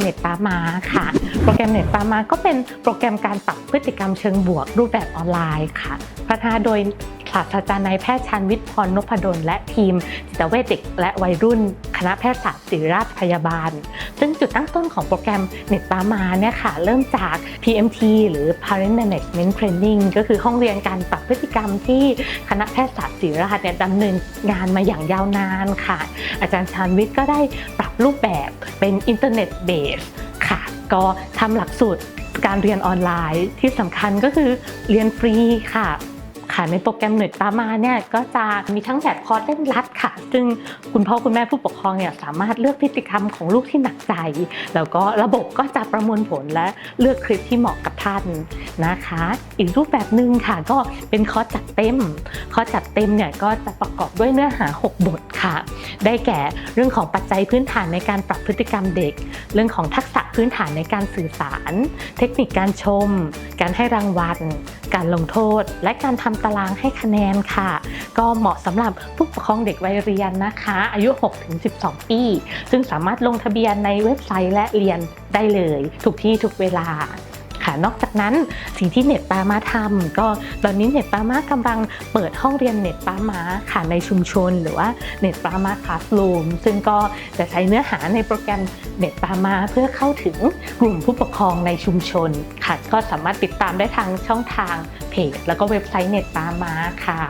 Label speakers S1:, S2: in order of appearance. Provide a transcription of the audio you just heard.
S1: เนตามาค่ะ โปรแกรมเน็ตตามาก็เป็นโปรแกรมการปรับพฤติกรรมเชิงบวกรูปแบบออนไลน์ค่ะ พัฒนาโดย ศาสตราจารย์นายแพทย์ชันวิทย์พรนพดลและทีมจิตเวชเด็กและวัยรุ่น คณะแพทยศาสตร์ศิริราชพยาบาล ซึ่งจุดตั้งต้นของโปรแกรมเน็ตตามาเนี่ยค่ะเริ่มจาก PMT หรือ Parent Management Training ก็คือห้องเรียนการปรับพฤติกรรมที่คณะแพทยศาสตร์ศิริราชเนี่ยดำเนินงานมาอย่างยาวนานค่ะ อาจารย์ชานวิทย์ก็ได้ปรับรูปแบบเป็นอินเทอร์เน็ตเบสค่ะ ก็ทำหลักสูตรการเรียนออนไลน์ที่สำคัญก็คือเรียนฟรีค่ะ ค่ะในโปรแกรมเน็ตตามาเนี่ยก็จะมีทั้งแบบคอร์สเล่มรัดค่ะ ซึ่งคุณพ่อคุณแม่ผู้ปกครองเนี่ยสามารถเลือกพฤติกรรมของลูกที่หนักใจ แล้วก็ระบบก็จะประมวลผลและเลือกคลิปที่เหมาะกับท่านนะคะ อีกรูปแบบหนึ่งค่ะก็เป็นคอร์สจัดเต็ม คอร์สจัดเต็มเนี่ยก็จะประกอบด้วยเนื้อหา 6 บทค่ะ ได้แก่เรื่องของปัจจัยพื้นฐานในการปรับพฤติกรรมเด็ก เรื่องของทักษะพื้นฐานในการสื่อสาร เทคนิคการชม การให้รางวัล การลงโทษ และการทำตารางให้คะแนนค่ะ ก็เหมาะสำหรับผู้ปกครองเด็กวัยเรียนนะคะ อายุ 6-12 ปี ซึ่งสามารถลงทะเบียนในเว็บไซต์และเรียนได้เลย ทุกที่ทุกเวลา นอกจากนั้นสิ่งที่เน็ตปามาทำก็ตอนนี้เน็ตปามากำลังเปิดห้องเรียนเน็ตปามาค่ะในชุมชน หรือว่าเน็ตปามาคลาสรูมซึ่งก็จะใช้เนื้อหาในโปรแกรมเน็ตปามาเพื่อเข้าถึงกลุ่มผู้ปกครองในชุมชนค่ะก็สามารถติดตามได้ทางช่องทางเพจ แล้วก็เว็บไซต์เน็ตปามาค่ะ